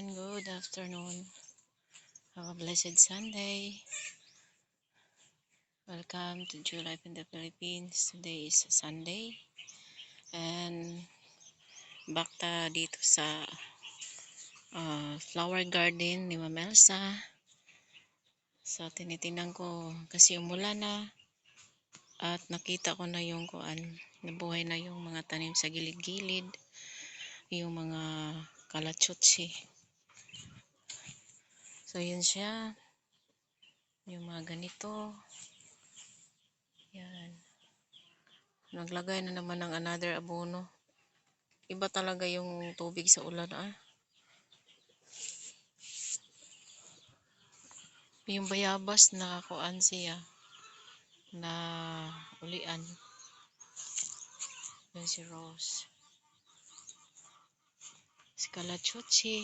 everyone. Good afternoon. Have a blessed Sunday. Welcome to Jew Life in the Philippines. Today is Sunday. And back dito sa uh, flower garden ni Ma'am Elsa. So, tinitingnan ko kasi umulan na. At nakita ko na yung kuan, nabuhay na yung mga tanim sa gilid-gilid. Yung mga kalatsutsi. So, yun siya. Yung mga ganito. Yan. Naglagay na naman ng another abono. Iba talaga yung tubig sa ulan ah. Yung bayabas na kuan siya na ulian. Yan si Rose. Si Kalachuchi.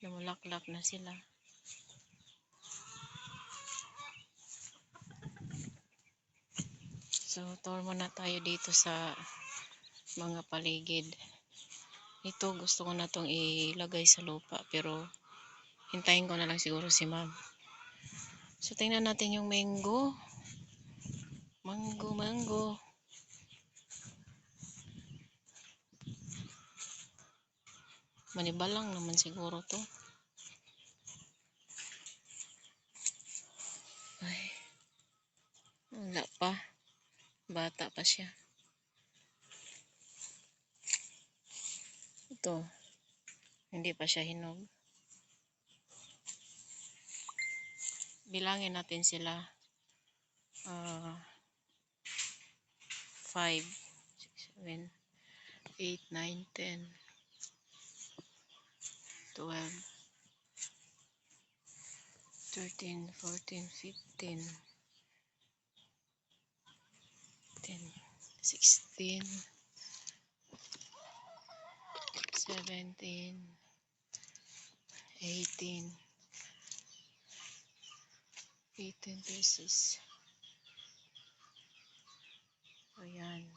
Namulaklak na sila. So, tour muna tayo dito sa mga paligid. Ito, gusto ko na itong ilagay sa lupa. Pero, hintayin ko na lang siguro si ma'am. So, tingnan natin yung mango. Mango, mango. Manibalang naman siguro to. Ay. Wala pa. Bata pa siya. Ito. Hindi pa siya hinog. Bilangin natin sila. Uh, 5, 6, 7, 8, 9, 10, 12, 13, 14, 15, 10, 16, 17, 18, 18 pieces. Ayan.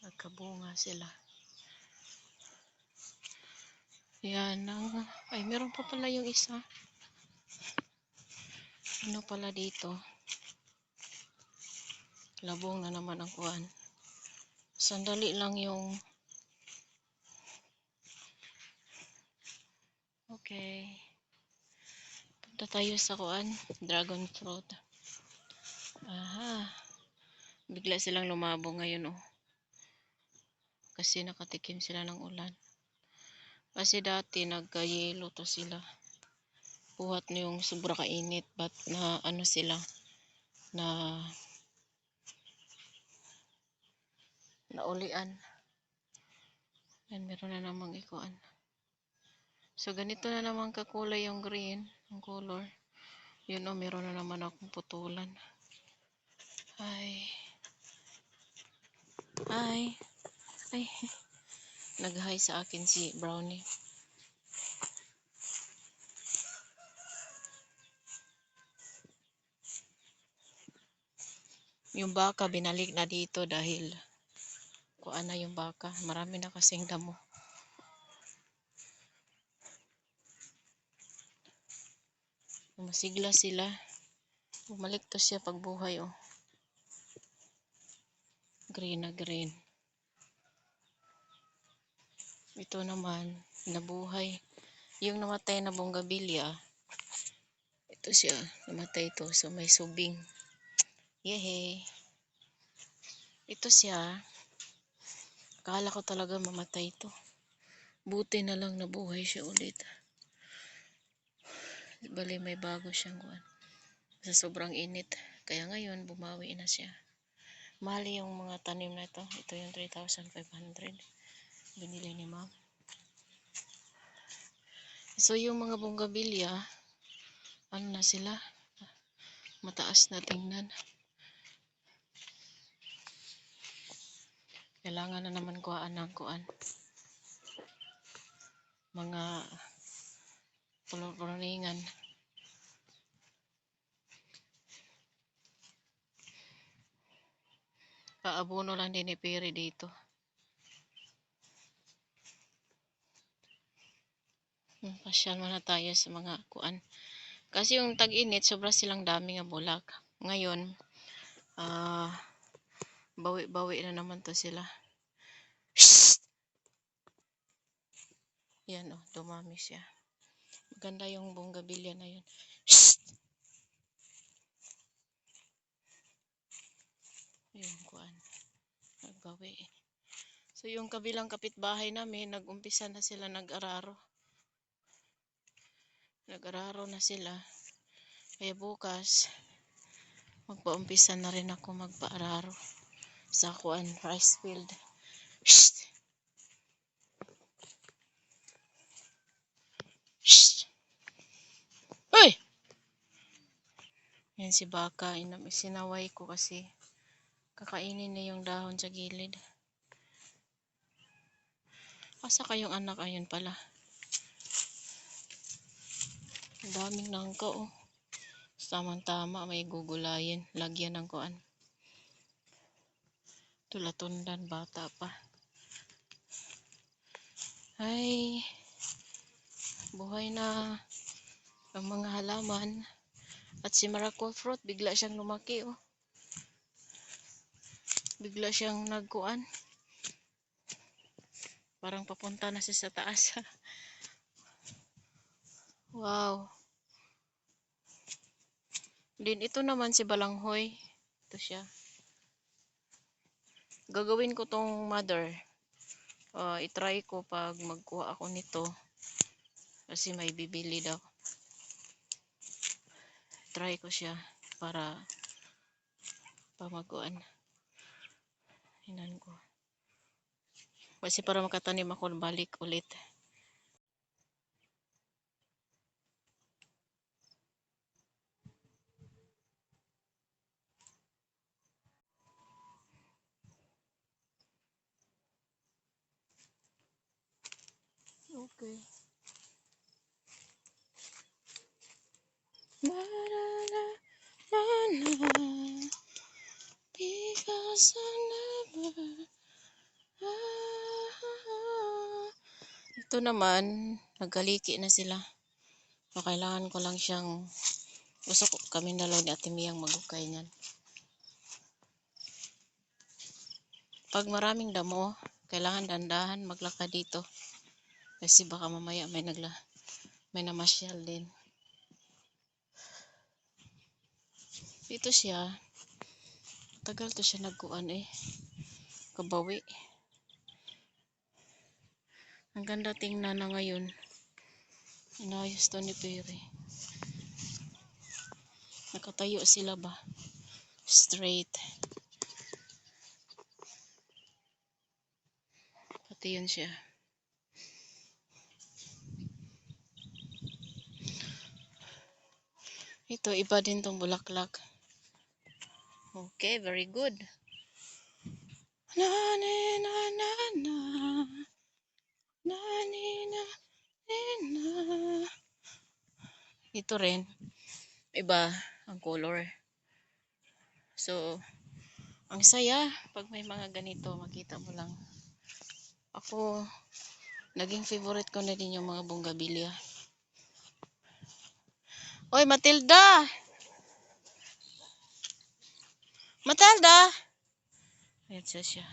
Nagkabunga sila. Ayan. Ang, ay, meron pa pala yung isa. Ano pala dito? Labong na naman ang kuwan. Sandali lang yung Okay. Punta tayo sa kuan, dragon fruit. Aha. Bigla silang lumabo ngayon oh. Kasi nakatikim sila ng ulan. Kasi dati nagkayelo to sila. Puhat na yung sobra kainit. But na ano sila. Na naulian. Yan, meron na namang ikuan. So, ganito na naman kakulay yung green, yung color. Yun o, meron na naman akong putulan. Ay. Ay. Ay. Nag-hi sa akin si Brownie. Yung baka binalik na dito dahil kuan na yung baka. Marami na kasing damo. Masigla sila. Bumalik to siya pagbuhay oh. Green na green. Ito naman, nabuhay. Yung namatay na bonggabilya, ito siya, namatay ito. So may subing. Yehe. Ito siya. Akala ko talaga mamatay ito. Buti na lang nabuhay siya ulit. Bali may bago siyang kuan. Sa sobrang init. Kaya ngayon bumawi na siya. Mahal yung mga tanim na ito. Ito yung 3,500. Binili ni ma'am. So yung mga bonggabilya, ano na sila? Mataas na tingnan. Kailangan na naman kuhaan ng kuan. Mga pulong-puluningan. Paabono lang din ni Piri dito. Pasyal muna tayo sa mga kuan. Kasi yung tag-init, sobra silang dami nga bulak. Ngayon, ah, bawi-bawi na naman to sila. Shhh! Yan oh, dumami siya. Maganda yung bonggabilya na yun. Shhh! Yung kuan. Nagbawi. So yung kabilang kapitbahay namin, nag-umpisa na sila nag-araro. Nag-araro na sila. Kaya bukas, magpa-umpisa na rin ako magpa-araro sa kuan rice field. Shh! Shh! Uy! Yan si Baka, inam sinaway ko kasi kakainin na yung dahon sa gilid. Asa kayong anak ayun pala? Ang daming nangka oh. Tamang-tama may gugulayin. Lagyan ng kuan. Tulatundan bata pa. Ay, buhay na ang mga halaman. At si miracle fruit, bigla siyang lumaki oh. Bigla siyang nagkuan. Parang papunta na siya sa taas. Wow. Din ito naman si Balanghoy. Ito siya. Gagawin ko tong mother. Uh, itry ko pag magkuha ako nito. Kasi may bibili daw. Try ko siya para pamaguan. Hinan ko. Kasi para makatanim ako balik ulit. Okay. Na na na na na Because I never ah, Ito naman, nagkaliki na sila. So, kailangan ko lang siyang gusto ko kami dalaw ni Ate Miyang magukay niyan. Pag maraming damo, kailangan dandahan maglakad dito. Kasi baka mamaya may nagla may namasyal din. Dito siya. Tagal to siya nagkuan eh. Kabawi. Ang ganda tingnan na ngayon. Inayos to ni Perry. Nakatayo sila ba? Straight. Pati yun siya. Ito, iba din tong bulaklak. Okay, very good. Na na na na na. Na ni na ni na. Ito rin. Iba ang color. So, ang saya pag may mga ganito, makita mo lang. Ako, naging favorite ko na din yung mga bonggabilya. Oy, Matilda! Matilda! Ayan siya siya.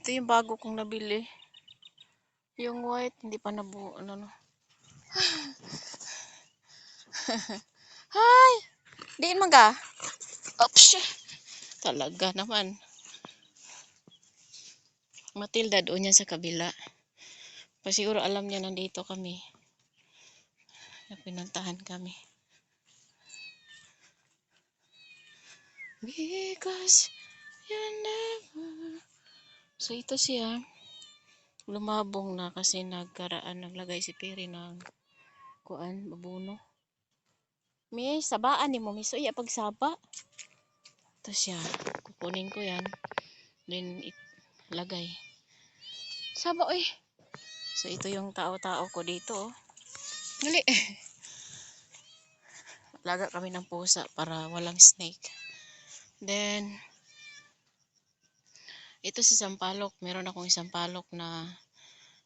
Ito yung bago kong nabili. Yung white, hindi pa nabuo. Ano, no. Hi! Diin man ka? Oops! Talaga naman. Matilda doon yan sa kabila. Pasiguro alam niya nandito kami. Na pinuntahan kami. Because you never... So ito siya. Lumabong na kasi nagkaraan, naglagay si Peri ng kuan, babuno. May sabaan ni mo, miso iya pagsaba. Ito siya. Kukunin ko yan. Then, it, lagay. Saba, oy. So, ito yung tao-tao ko dito, oh. Gali. Laga kami ng pusa para walang snake. Then, ito si Sampalok. Meron akong isang palok na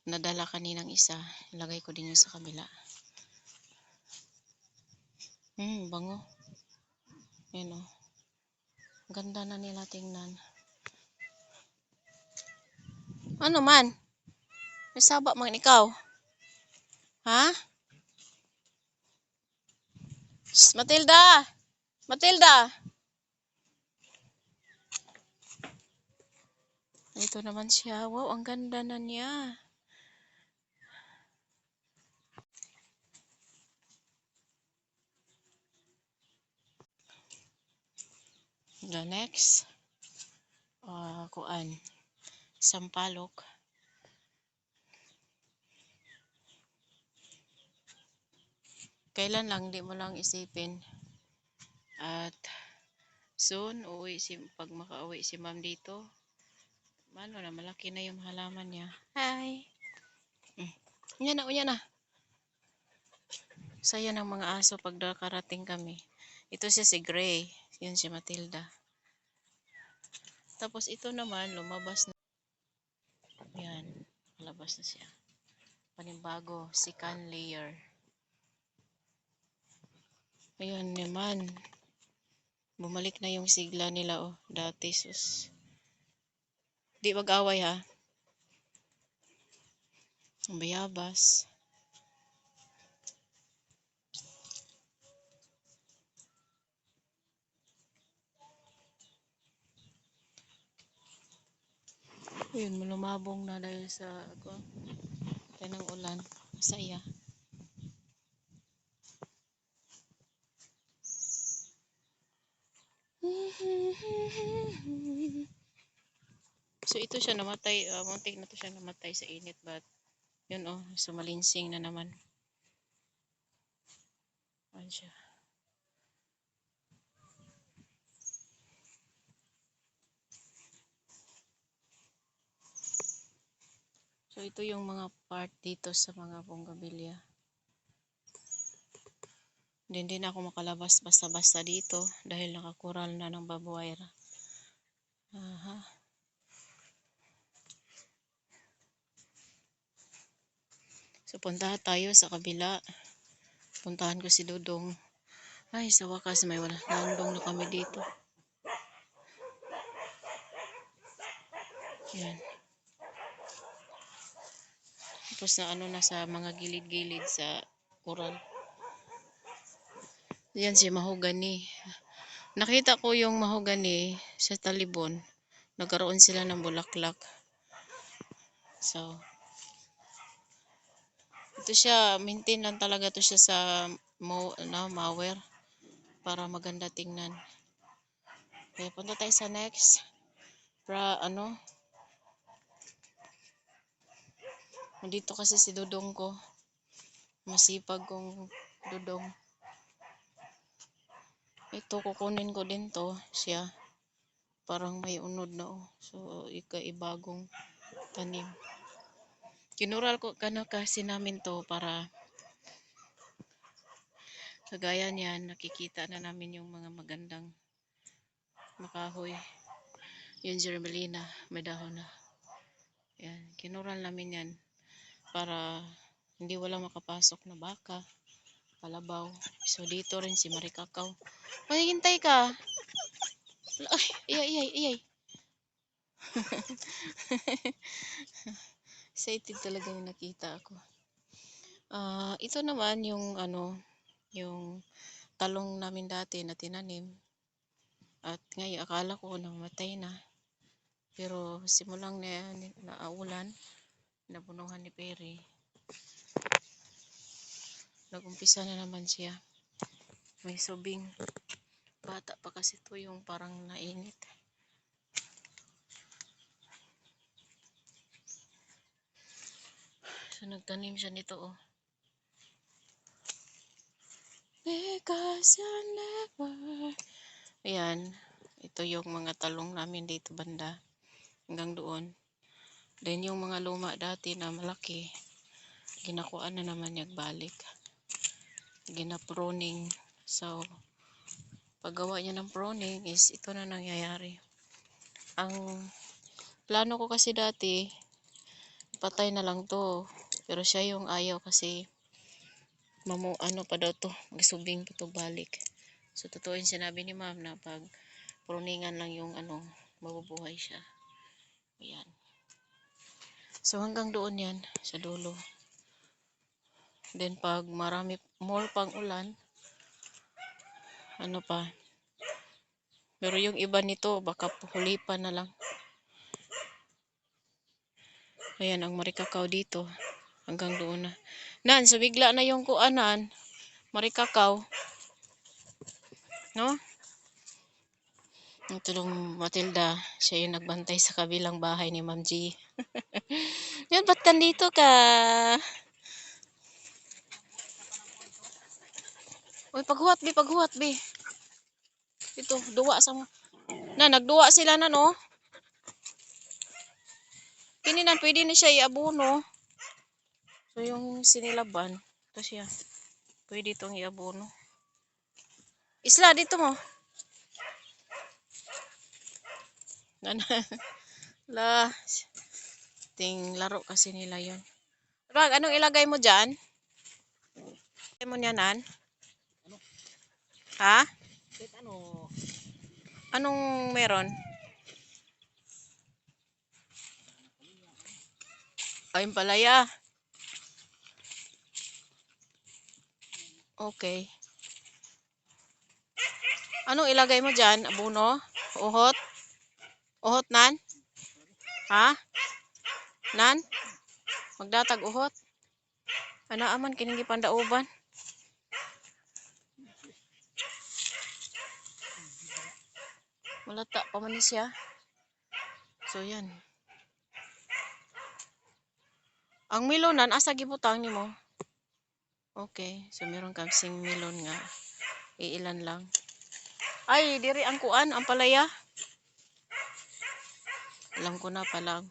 nadala kaninang isa. Ilagay ko din yung sa kabila. Hmm, bango. Ayan o. Ganda na nila tingnan. Ano man? May saba man ikaw? Ha? Matilda! Matilda! Ito naman siya. Wow, ang ganda na niya. The next, uh, kuan, sampalok. Kailan lang, di mo lang isipin. At soon, uuwi si, pag makauwi si ma'am dito, ano na, malaki na yung halaman niya. Hi! Mm. Yan na, yan na. Saya ng mga aso pag nakarating kami. Ito siya si Gray. Yun si Matilda. Tapos ito naman, lumabas na. Yan. Lumabas na siya. Panibago. Second layer. Ayan naman. Bumalik na yung sigla nila oh. Dati sus. Di mag-away ha. Ang bayabas. Ayun, malumabong na dahil sa ako. Kaya ng ulan. Masaya. So ito siya namatay, uh, muntik na to siya namatay sa init but yun oh, sumalinsing na naman. Ayan siya. So ito yung mga part dito sa mga bonggabilya. Hindi din ako makalabas basta-basta dito dahil nakakural na ng babuwayra. Aha. So punta tayo sa kabila. Puntahan ko si Dudong. Ay, sa wakas may wala. Landong na kami dito. Yan. Tapos na ano na sa mga gilid-gilid sa kural. Yan si mahogany. Nakita ko yung mahogany sa talibon. Nagkaroon sila ng bulaklak. So, ito siya, maintain lang talaga to siya sa mo, na, mower para maganda tingnan. Okay, punta tayo sa next. Pra, ano, Dito kasi si Dudong ko. Masipag kong Dudong. Ito, kukunin ko din to. Siya. Parang may unod na oh. So, ika-ibagong tanim. Kinural ko kano kasi namin to para kagaya niyan, nakikita na namin yung mga magandang makahoy. Yung germelina, may dahon na. Yan, kinural namin yan para hindi wala makapasok na baka, kalabaw. So dito rin si Marikakaw. Maghihintay ka. Ay, iyay, iyay, iyay. Excited talaga yung nakita ako. Ah, ito naman yung ano, yung talong namin dati na tinanim. At ngayon akala ko namatay na. Pero simulang na naulan, nabunuhan ni Perry. Nagumpisa na naman siya. May subing. Bata pa kasi to yung parang nainit. So nagtanim siya nito oh. Because you never Ayan. Ito yung mga talong namin dito banda. Hanggang doon. Then yung mga luma dati na malaki, ginakuan na naman yung balik. Gina-pruning. So, paggawa niya ng pruning is ito na nangyayari. Ang plano ko kasi dati, ipatay na lang to. Pero siya yung ayaw kasi mamu ano pa daw to, magsubing pa to balik. So totoo yung sinabi ni ma'am na pag pruningan lang yung ano, mabubuhay siya. Ayan. So hanggang doon yan, sa dulo. Then pag marami more pang ulan, ano pa, pero yung iba nito, baka hulipan na lang. Ayan, ang marikakaw dito. Hanggang doon na. Nan, so bigla na yung kuanan. Marikakaw. No? Yung Matilda. Siya yung nagbantay sa kabilang bahay ni Ma'am G. Yan, ba't nandito ka? Uy, paghuwat, bi, paghuwat, bi. Ito, duwa sa mo. Na, nagduwa sila na, no? Kininan, pwede na siya iabono. So, yung sinilaban, ito siya. Pwede itong iabono. Isla, dito mo. Nana. La. Ting laro kasi nila yon. Rag, anong ilagay mo dyan? Ilagay mo niyanan? Ha? Kahit ano, Anong meron? Ay, palaya. Okay. Anong ilagay mo dyan? Abuno? Uhot? Uhot, nan? Ha? Nan? Magdatag uhot? Ana aman kining gipandauban. Malata pa man ni siya. So yan. Ang milonan asa gibutang nimo? Okay, so meron kang sing milon nga. Iilan lang. Ay, diri ang kuan, ang palaya. Alam ko na palang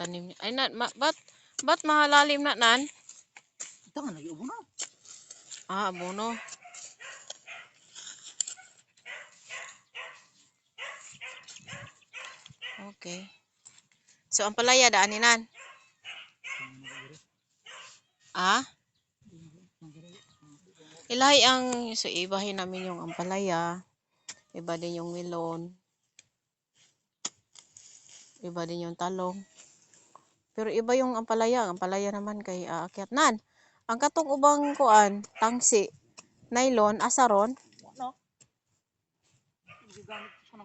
tanim ni- Ay na, ma, bat bat mahalalim na nan? ito nga nag-iubo na. Ah, abono. Okay. So, ang palaya, daaninan. Ah? Ilahi ang, so, ibahin namin yung ampalaya. Iba din yung melon. Iba din yung talong. Pero iba yung ampalaya. Ang ampalaya naman kay aakyat. Nan, ang katong ubang kuan, tangsi, nylon, asaron, Ano? Gigamit ko na.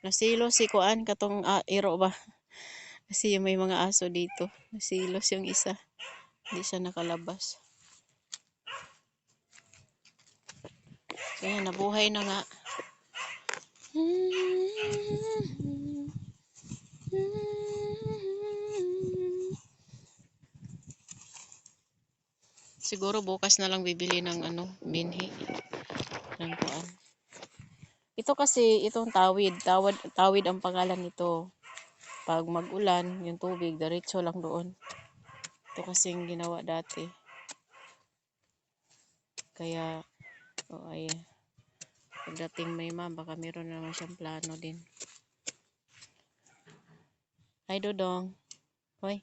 Nasilo si Kuan katong ah, iro ba? Kasi may mga aso dito. Nasilos yung isa. Hindi siya nakalabas. So yan, nabuhay na nga. Siguro bukas na lang bibili ng ano, binhi. Ng kuan. Ito kasi, itong tawid. Tawad, tawid ang pangalan nito. Pag mag-ulan, yung tubig, diretso lang doon. Ito kasing ginawa dati. Kaya, oh, ay, pagdating may ma'am, baka meron na naman siyang plano din. Hi, Dodong. Hoy.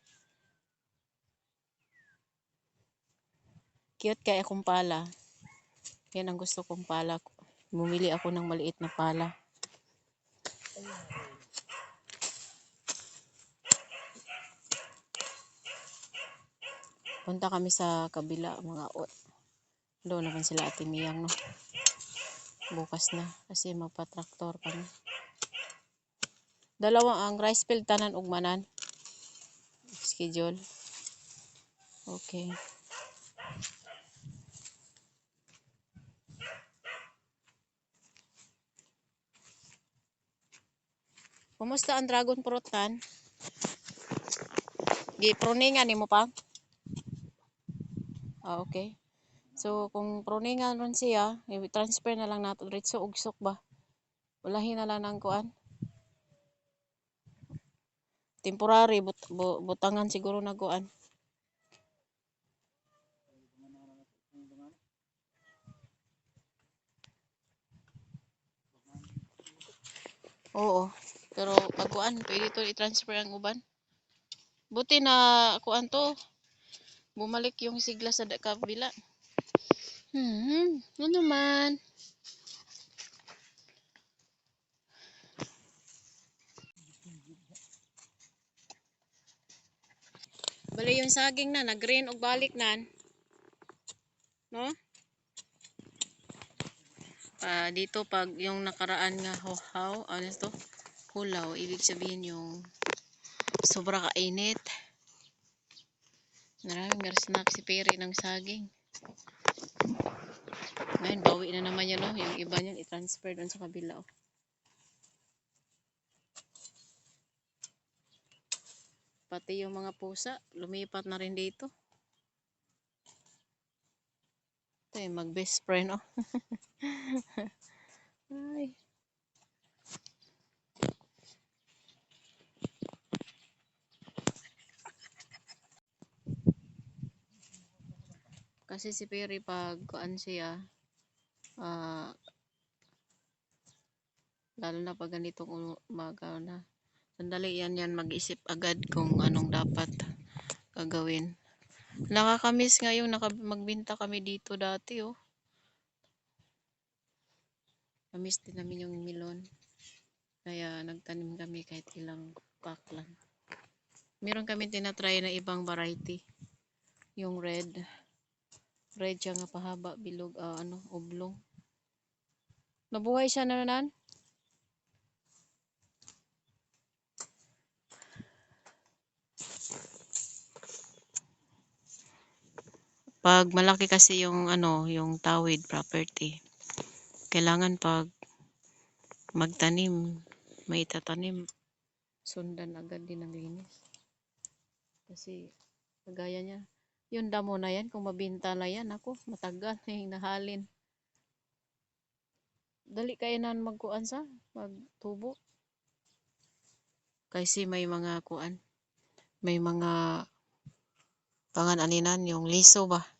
Cute kaya akong pala. Yan ang gusto kong pala. Bumili ako ng maliit na pala. Punta kami sa kabila, mga ot. Doon naman sila ate Miyang, no? Bukas na, kasi magpa-traktor kami. Dalawa ang rice field tanan ugmanan. Schedule. Okay. Kumusta ang dragon fruit tan? Gi-pruningan nimo pa? Ah, okay. So, kung pruningan ron siya, i-transfer na lang nato diretso ugsok ba? Walahin na lang ng kuan. Temporary, but, bu- butangan siguro na kuan. Oo. Pero pag kuan, pwede to i-transfer ang uban. Buti na kuan to. Bumalik yung sigla sa kabila. Hmm, ano man? Bali yung saging na, nag-green og balik nan. No? Ah, dito pag yung nakaraan nga hohaw, ano to? Hulaw, ibig sabihin yung sobra kainit. Maraming snack si Peri ng saging. Ngayon, bawi na naman yan, no? Yung iba niyan, i-transfer doon sa kabila, oh. Pati yung mga pusa, lumipat na rin dito. Ito yung mag-best friend, oh. Ay. Kasi si Perry pag kuan siya, ah, lalo na pag ganitong umaga na, sandali yan yan mag-isip agad kung anong dapat gagawin. Nakakamiss nga yung naka, magbinta kami dito dati, oh. Namiss din namin yung milon. Kaya nagtanim kami kahit ilang pack lang. Meron kami tinatry na ibang variety. Yung red. Red siya nga pahaba, bilog, ah, ano, oblong. Nabuhay siya na nan? Pag malaki kasi yung ano, yung tawid property, kailangan pag magtanim, may tatanim, sundan agad din ang linis. Kasi, kagaya niya, yung damo na yan, kung mabinta na yan, ako, matagal na. Dali kayo na magkuan sa, magtubo. Kasi may mga kuan, may mga pangananinan, yung liso ba?